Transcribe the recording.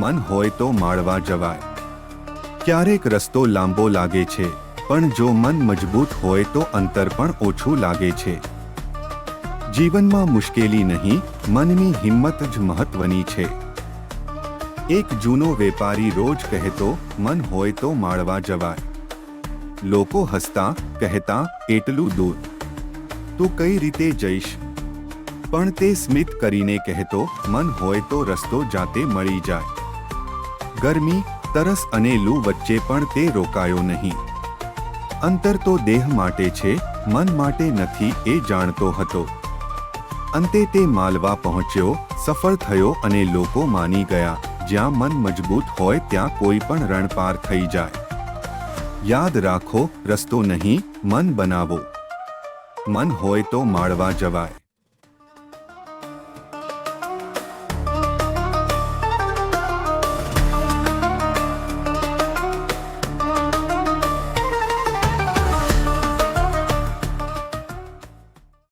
મન હોય તો માળવા જવાય. ક્યારેક રસ્તો લાંબો લાગે છે, પણ જો મન મજબૂત હોય તો અંતર પણ ઓછું લાગે છે. જીવનમાં મુશ્કેલી નહીં, મનની હિંમત જ મહત્વની છે. એક જૂનો વેપારી રોજ કહેતો, મન હોય તો માળવા જવાય. લોકો હસતા, કહેતા, એટલું દૂર. તું કઈ રીતે જઈશ? પણ તે સ્મિત કરીને કહેતો, મન હોય તો રસ્તો જાતે મળી જાય. ગરમી, તરસ અને લૂ વચ્ચે પણ તે રોકાયો નહીં. અંતર તો દેહ માટે છે, મન માટે નથી એ જાણતો હતો. અંતે તે માલવા પહોંચ્યો, સફળ થયો અને લોકો માની ગયા, જ્યાં મન મજબૂત હોય ત્યાં કોઈ પણ રણપાર થઈ જાય. યાદ રાખો, રસ્તો નહીં, મન બનાવો. મન હોય તો માળવા જવાય.